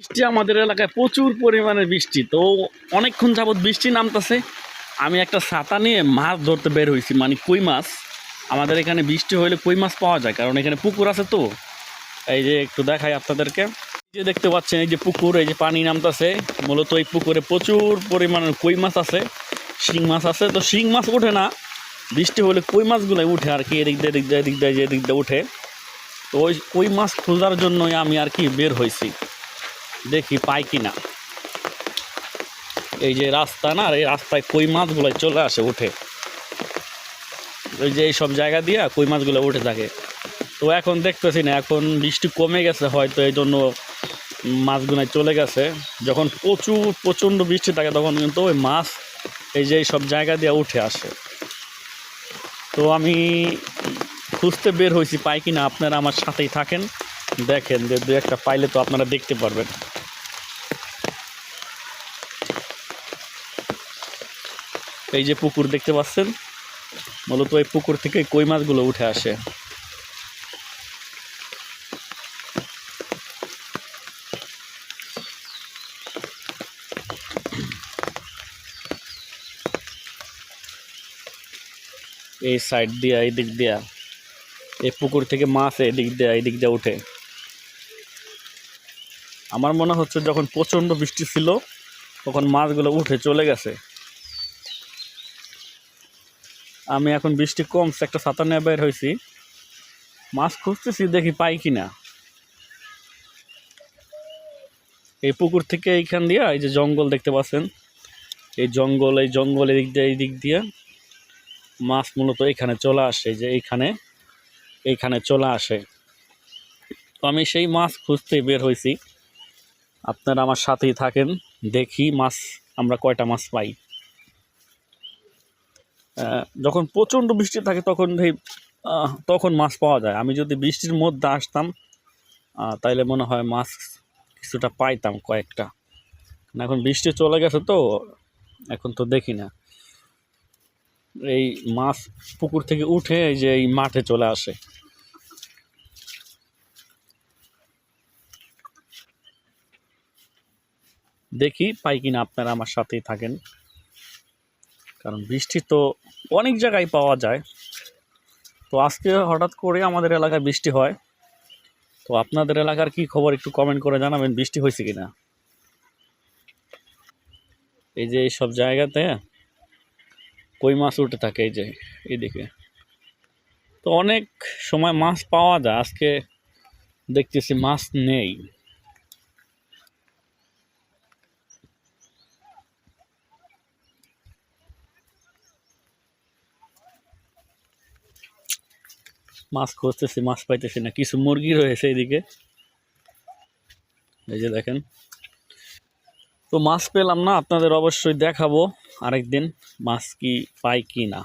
বৃষ্টি আমাদের এলাকায় প্রচুর পরিমাণে বৃষ্টি। তো অনেকক্ষণ যাবৎ বৃষ্টি নামতেছে। আমি একটা ছাতা নিয়ে মাছ ধরতে বের হয়েছি মানে কই মাছ? আমাদের এখানে বৃষ্টি হলে কই মাছ পাওয়া যায়? কারণ এখানে পুকুর আছে তো। এই যে একটু দেখাই আপনাদেরকে। যে দেখতে পাচ্ছেন, এই যে পুকুর, এই যে পানি নামতেছে। মূলত এই পুকুরে প্রচুর পরিমাণে কই মাছ আছে। শিং মাছ আছে। তো শিং মাছ ওঠে না। বৃষ্টি হলে কই মাছগুলো উঠে আর কি, এদিক দিয়ে এদিক দিয়ে এদিক দিয়ে এদিক দিয়ে উঠে। তো ওই কই মাছ খোঁজার জন্যই আমি আর কি বের হয়েছি দেখি পাই কি না এই যে রাস্তা না, এই রাস্তায় কই মাছগুলো চলে আসে উঠে। ওই যে এই সব জায়গা দিয়ে কই মাছগুলো উঠে থাকে। তো এখন দেখতেছি না, এখন বৃষ্টি কমে গেছে হয়তো এই জন্য মাছগুলো চলে গেছে। যখন প্রচুর, প্রচণ্ড বৃষ্টি থাকে, তখন কিন্তু ওই মাছ এই যে সব জায়গা দিয়ে উঠে আসে। তো আমি খুঁজতে বের হয়েছি পাই কিনা, আপনারা আমার সাথেই থাকেন। দেখেন যে দু একটা পাইলে তো আপনারা দেখতে পারবেন। এই যে পুকুর দেখতে পাচ্ছেন, মূলত এই পুকুর থেকে কই মাছগুলো উঠে আসে। এই সাইড দিয়া, এই দিক দিয়া, এই পুকুর থেকে মাছ এদিক দিয়ে এদিক দিয়ে উঠে। আমার মনে হচ্ছে যখন প্রচণ্ড বৃষ্টি ছিল, তখন মাছগুলো উঠে চলে গেছে। আমি এখন বৃষ্টি কমছে, একটা ছাতা নিয়ে বের হয়েছি। মাছ খুঁজতেছি, দেখি পাই কি না এই পুকুর থেকে এইখান দিয়ে, এই যে জঙ্গল দেখতে পাচ্ছেন, এই জঙ্গল এই জঙ্গল এদিক দিয়ে, এই দিক দিয়ে মাছ মূলত এইখানে চলে আসে যে এইখানে এইখানে চলে আসে। তো আমি সেই মাছ খুঁজতে বের হয়েছি। আপনারা আমার সাথেই থাকেন। দেখি মাছ, আমরা কয়টা মাছ পাই। যখন প্রচণ্ড বৃষ্টি থাকে তখন এই তখন মাছ পাওয়া যায়। আমি যদি বৃষ্টির মধ্যে আসতাম তাইলে মনে হয় মাছ কিছুটা পাইতাম কয়েকটা। এখন বৃষ্টি চলে গেছে তো, এখন তো দেখি না। এই মাছ পুকুর থেকে উঠে এই যে এই মাঠে চলে আসে। দেখি, পাই কিনা আপনারা আমার সাথেই থাকেন। কারণ বৃষ্টি তো অনেক জায়গায় পাওয়া যায়। তো আজকে হঠাৎ করে আমাদের এলাকায় বৃষ্টি হয়। তো আপনাদের এলাকার কি খবর একটু কমেন্ট করে জানাবেন, বৃষ্টি হয়েছে কিনা? এই যে এই সব জায়গাতে কই মাছ উঠে থাকে, এই যে, এইদিকে। তো অনেক সময় মাছ পাওয়া যায়, আজকে দেখতেছি মাছ নেই। মাছ খুঁজতেছি, মাছ পাইতেছি না। কিছু মুরগি রয়েছে এইদিকে এই যে দেখেন। তো মাছ পেলাম না, আপনাদের অবশ্যই দেখাবো আরেকদিন মাছ কি পাই কি না।